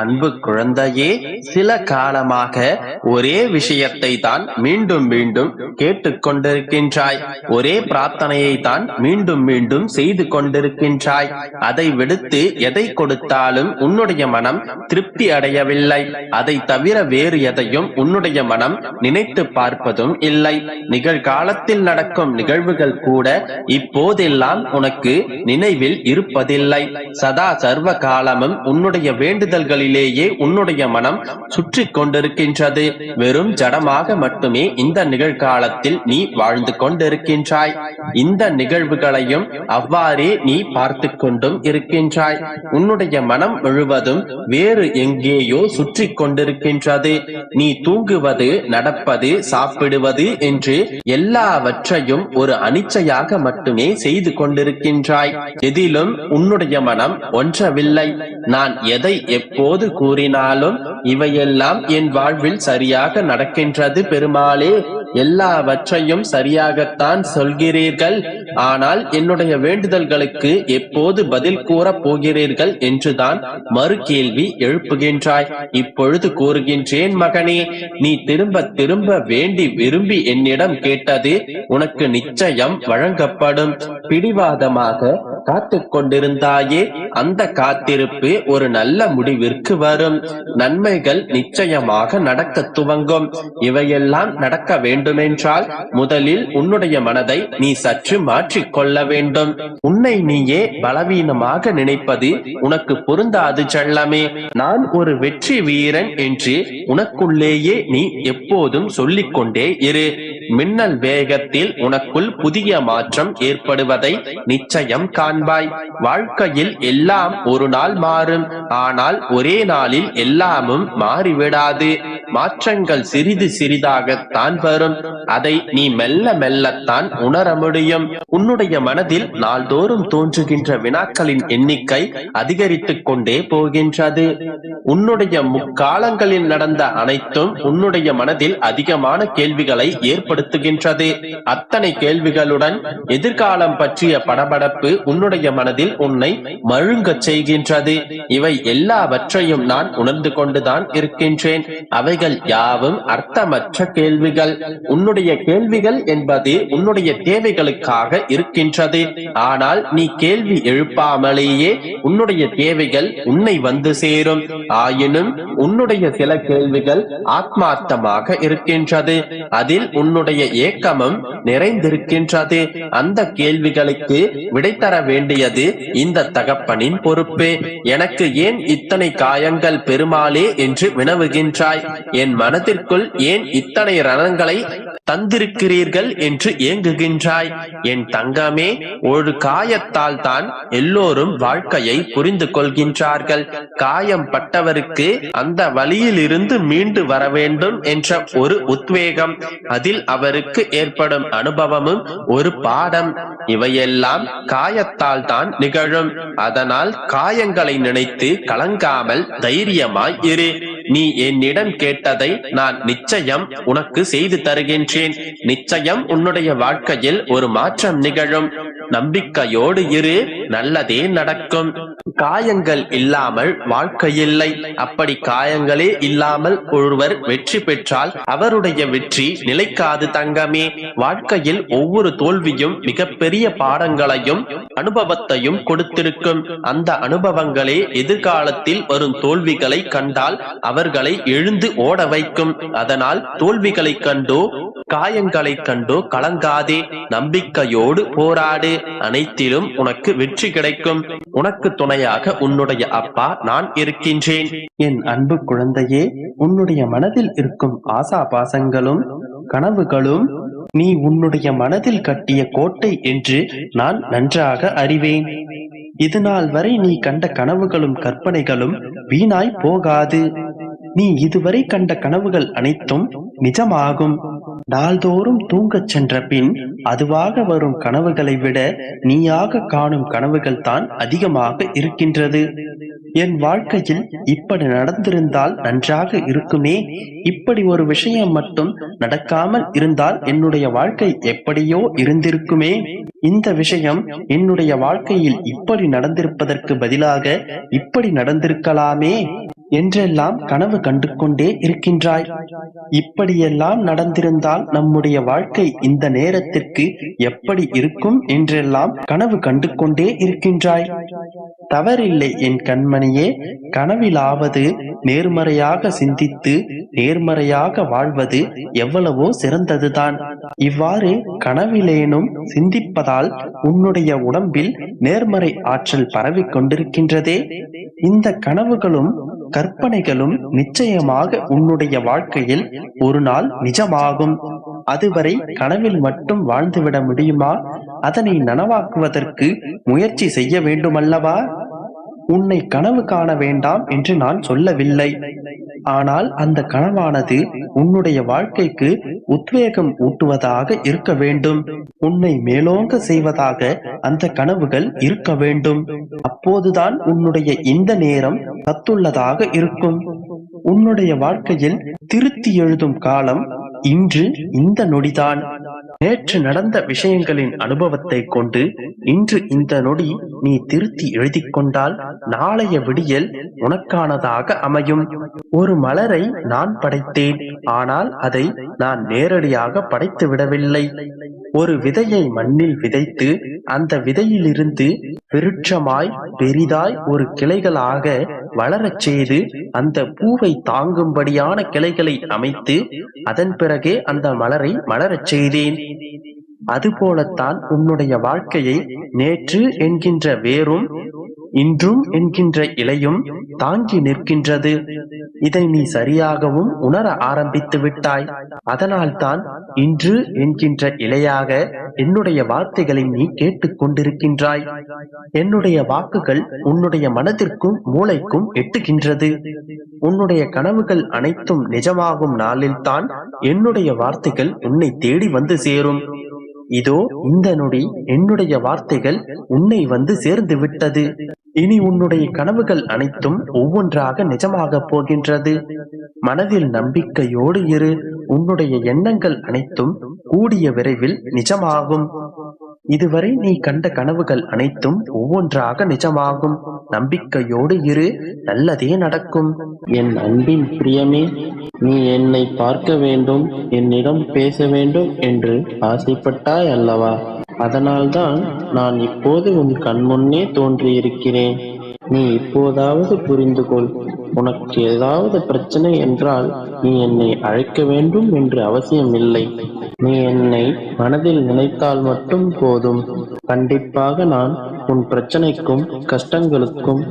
அன்பு குழந்தையே சில காலமாக ஒரே விஷயத்தை தான் மீண்டும் மீண்டும் கேட்டுக்கொண்டிருக்கின்றாய். ஒரே பிரார்த்தனையை தான் மீண்டும் மீண்டும் செய்து கொண்டிருக்கின்றாய். அதை விடுத்து எதை கொடுத்தாலும் உன்னுடைய மனம் திருப்தி அடையவில்லை. அதை தவிர வேறு எதையும் உன்னுடைய மனம் நினைத்து பார்ப்பதும் இல்லை. நிகழ்காலத்தில் நடக்கும் நிகழ்வுகள் கூட இப்போதெல்லாம் உனக்கு நினைவில் இருப்பதில்லை. சதா சர்வ காலமும் உன்னுடைய வேண்டுதல்களில் நிலையிலேயே உன்னுடைய மனம் சுற்றி கொண்டிருக்கின்றது. வெறும் ஜடமாக மட்டுமே இந்த நிகழ்காலத்தில் நீ வாழ்ந்து கொண்டிருக்கின்றாய். இந்த நிகழ்வுகளையும் அவ்வாறே நீ பார்த்து கொண்டும் இருக்கின்றாய். உன்னுடைய மனம் முழுவதும் வேறு எங்கேயோ சுற்றி கொண்டிருக்கின்றது. நீ தூங்குவது நடப்பது சாப்பிடுவது என்று எல்லாவற்றையும் ஒரு அனிச்சையாக மட்டுமே செய்து கொண்டிருக்கின்றாய். எதிலும் உன்னுடைய மனம் ஒன்றவில்லை. நான் எதை எப்போ எப்போது கூறினாலும் இவையெல்லாம் என் வாழ்வில் சரியாக நடக்கின்றது பெருமாளே. எல்லாவற்றையும் சரியாகத்தான் சொல்கிறீர்கள். ஆனால் என்னுடைய வேண்டுதல்களுக்கு எப்போது பதில் கூறப் போகிறீர்கள் என்றுதான் மறு கேள்வி எழுப்புகின்றாய். இப்பொழுது கூறுகின்றேன் மகனே நீ திரும்ப திரும்ப வேண்டி விரும்பி என்னிடம் கேட்டது உனக்கு நிச்சயம் வழங்கப்படும். பிடிவாதமாக காத்து கொண்டிருந்தாயே அந்த காத்திருப்பு ஒரு நல்ல முடிவிற்கு வரும். நன்மைகள் நிச்சயமாக நடக்க துவங்கும். இவையெல்லாம் நடக்க வேண்டுமென்றால் முதலில் உன்னுடைய மனதை நீ சற்று மாற்றிக் கொள்ள வேண்டும். உன்னை நீயே பலவீனமாக நினைப்பது உனக்கு பொருந்தாது செல்லமே. நான் ஒரு வெற்றி வீரன் என்று உனக்குள்ளேயே நீ எப்போதும் சொல்லிக்கொண்டே இரு. மின்னல் வேகத்தில் உனக்குள் புதிய மாற்றம் ஏற்படுவதை நிச்சயம் காண்பாய். வாழ்க்கையில் எல்லாம் ஒரு நாள் மாறும். ஆனால் ஒரே நாளில் எல்லாமும் மாறிவிடாது. மாற்றங்கள் சிறிது சிறிதாகத்தான் வரும். அதை நீ மெல்ல மெல்லத்தான் உணர முடியும். உன்னுடைய மனதில் நாள்தோறும் தோன்றுகின்ற வினாக்களின் எண்ணிக்கை அதிகரித்துக் கொண்டே போகின்றது. உன்னுடைய முக்காலங்களில் நடந்த அனைத்தும் உன்னுடைய மனதில் அதிகமான கேள்விகளை ஏற்படுத்துகின்றது. அத்தனை கேள்விகளுடன் எதிர்காலம் பற்றிய படபடப்பு உன்னுடைய மனதில் உன்னை மழுங்கச் செய்கின்றது. இவை எல்லாவற்றையும் நான் உணர்ந்து கொண்டுதான் இருக்கின்றேன். அவைகள் யாவும் அர்த்தமற்ற கேள்விகள். உன்னுடைய கேள்விகள் என்பது உன்னுடைய தேவைகளுக்காக இருக்கின்றது. ஆனால் நீ கேள்வி எழுப்பாமலேயே உன்னுடைய தேவைகள் உன்னை வந்து சேரும். ஆயினும் உன்னுடைய சில கேள்விகள் ஆத்மார்த்தமாக இருக்கின்றது. அதில் உன்னுடைய ஏக்கமும் நிறைந்திருக்கின்றது. அந்த கேள்விகளுக்கு விடை தர வேண்டியது இந்த தகப்பனின் பொறுப்பு. எனக்கு ஏன் இத்தனை காயங்கள் பெருமாளே என்று வினவுகின்றாய்? என் மனதிற்குள் ஏன் இத்தனை ரணங்களை தந்திருக்கிறீர்கள் என்று ஏங்குகின்றாய்? என் தங்கமே ஒரு காயத்தால் தான் எல்லோரும் வாழ்க்கையை புரிந்து கொள்கின்றார்கள். காயம் பட்டவருக்கு அந்த வழியிலிருந்து மீண்டு வர வேண்டும் என்ற ஒரு உத்வேகம். அதில் அவருக்கு ஏற்படும் அனுபவமும் ஒரு பாடம். இவையெல்லாம் காயத்தால் தான் நிகழும். அதனால் காயங்களை நினைத்து கலங்காமல் தைரியமாய் இரு. நீ என்னிடம் கேட்டதை நான் நிச்சயம் உனக்கு செய்து தருகின்றேன். நிச்சயம் உன்னுடைய வாழ்க்கையில் ஒரு மாற்றம் நிகழும். நம்பிக்கையோடு இரு நல்லதே நடக்கும். காயங்கள் இல்லாமல் வாழ்க்கையில்லை. அப்படி காயங்களே இல்லாமல் ஒருவர் வெற்றி பெற்றால் அவருடைய வெற்றி நிலைக்காது தங்கமே. வாழ்க்கையில் ஒவ்வொரு தோல்வியும் மிகப்பெரிய பாடங்களையும் அனுபவத்தையும் கொடுத்திருக்கும். அந்த அனுபவங்களே எதிர்காலத்தில் வரும் தோல்விகளை கண்டால் அவர்களை எழுந்து ஓட வைக்கும். அதனால் தோல்விகளை கண்டோ காயங்களை கண்டோ கலங்காதே நம்பிக்கையோடு போராடு. அனைத்திலும் உனக்கு வெற்றி கிடைக்கும். உனக்கு துணையாக உன்னுடைய அப்பா நான் இருக்கின்றேன். என் அன்பு குழந்தையே உன்னுடைய மனதில் இருக்கும் ஆசா பாசங்களும் கனவுகளும் நீ உன்னுடைய மனதில் கட்டிய கோட்டை என்று நான் நன்றாக அறிவேன். இது நாள் வரை நீ கண்ட கனவுகளும் கற்பனைகளும் வீணாய் போகாது. நீ இதுவரை கண்ட கனவுகள் அனைத்தும் நிஜமாகும். நாள்தோறும் தூங்கச் சென்ற பின் அதுவாக வரும் கனவுகளை விட நீயாக காணும் கனவுகள் தான் அதிகமாக இருக்கின்றது. என் வாழ்க்கையில் இப்படி நடந்திருந்தால் நன்றாக இருக்குமே. இப்படி ஒரு விஷயம் மட்டும் நடக்காமல் இருந்தால் என்னுடைய வாழ்க்கை எப்படியோ இருந்திருக்குமே. இந்த விஷயம் என்னுடைய வாழ்க்கையில் இப்படி நடந்திருப்பதற்கு பதிலாக இப்படி நடந்திருக்கலாமே. என்றெல்லாம் கனவு கண்டு கொண்டே இருக்கின்றாய். இப்படியெல்லாம் நடந்திருந்தால் நம்முடைய வாழ்க்கை இந்த நேரத்திற்கு எப்படி இருக்கும் என்றெல்லாம் கனவு கண்டு கொண்டே இருக்கின்றாய். தவறில்லை என் கண்மணியே கனவிலாவது நேர்மறையாக சிந்தித்து நேர்மறையாக வாழ்வது எவ்வளவோ சிறந்ததுதான். இவ்வாறு கனவிலேனும் சிந்திப்பதால் உன்னுடைய உடம்பில் நேர்மறை ஆற்றல் பரவிக் கொண்டிருக்கின்றதே இந்த கனவுகளும் கற்பனைகளும் நிச்சயமாக உன்னுடைய வாழ்க்கையில் ஒரு நாள் நிஜமாகும். அதுவரை கனவில் மட்டும் வாழ்ந்துவிட முடியுமா? அதனை நனவாக்குவதற்கு முயற்சி செய்ய வேண்டுமல்லவா? உன்னை கனவு காண வேண்டாம் என்று நான் சொல்லவில்லை. ஆனால் அந்த கனவானது உன்னுடைய வாழ்க்கைக்கு உத்வேகம் ஊட்டுவதாக இருக்க வேண்டும். உன்னை மேலோங்க செய்வதாக அந்த கனவுகள் இருக்க வேண்டும். அப்போதுதான் உன்னுடைய இந்த நேரம் தத்துள்ளதாக இருக்கும். உன்னுடைய வாழ்க்கையில் திருத்தி எழுதும் காலம் இன்று இந்த நொடிதான். நேற்று நடந்த விஷயங்களின் அனுபவத்தை கொண்டு இன்று இந்த நொடி நீ திருத்தி எழுதிக் கொண்டால் நாளைய விடியல் உனக்கானதாக அமையும். ஒரு மலரை நான் படைத்தேன் ஆனால் அதை நான் நேரடியாக படைத்து விடவில்லை ஒரு விதையை மண்ணில் விதைத்து அந்த விதையிலிருந்து விருட்சமாய் பெரிதாய் ஒரு கிளைகளாக வளரச் செய்து அந்த பூவை தாங்கும்படியான கிளைகளை அமைத்து அதன் பிறகே அந்த மலரை மலரச் செய்தேன். அதுபோலத்தான் உன்னுடைய வாழ்க்கையை நேற்று என்கின்ற வேரும் இன்றும் என்கின்ற இலையும் தாங்கி நிற்கின்றது. இதை நீ சரியாகவும் உணர ஆரம்பித்து விட்டாய். அதனால்தான் இன்று என்கின்ற இலையாக என்னுடைய வார்த்தைகளை நீ கேட்டுக் கொண்டிருக்கின்றாய். என்னுடைய வாக்குகள் உன்னுடைய மனதிற்கும் மூளைக்கும் எட்டுகின்றது. உன்னுடைய கனவுகள் அனைத்தும் நிஜமாகும் நாளில்தான் என்னுடைய வார்த்தைகள் உன்னை தேடி வந்து சேரும். இதோ இந்த நொடி என்னுடைய வார்த்தைகள் உன்னை வந்து சேர்ந்து விட்டது இனி உன்னுடைய கனவுகள் அனைத்தும் ஒவ்வொன்றாக நிஜமாக போகின்றது. மனதில் நம்பிக்கையோடு இரு. உன்னுடைய எண்ணங்கள் அனைத்தும் கூடிய விரைவில் நிஜமாகும். இதுவரை நீ கண்ட கனவுகள் அனைத்தும் ஒவ்வொன்றாக நிஜமாகும். நம்பிக்கையோடு இரு நல்லதே நடக்கும். என் அன்பின் பிரியமே நீ என்னை பார்க்க வேண்டும் என்னிடம் பேச வேண்டும் என்று ஆசைப்பட்டாய் அல்லவா? அதனால்தான் நான் இப்போது உன் கண்முன்னே தோன்றியிருக்கிறேன். நீ இப்போதாவது புரிந்து கொள் உனக்கு ஏதாவது பிரச்சனை என்றால் நீ என்னை அழைக்க வேண்டும் என்று அவசியமில்லை. நீ என்னை மனதில் நினைத்தால் மட்டும் போதும். கண்டிப்பாக நான் உன் பிரச்சனைக்கும் கஷ்டங்களுக்கும்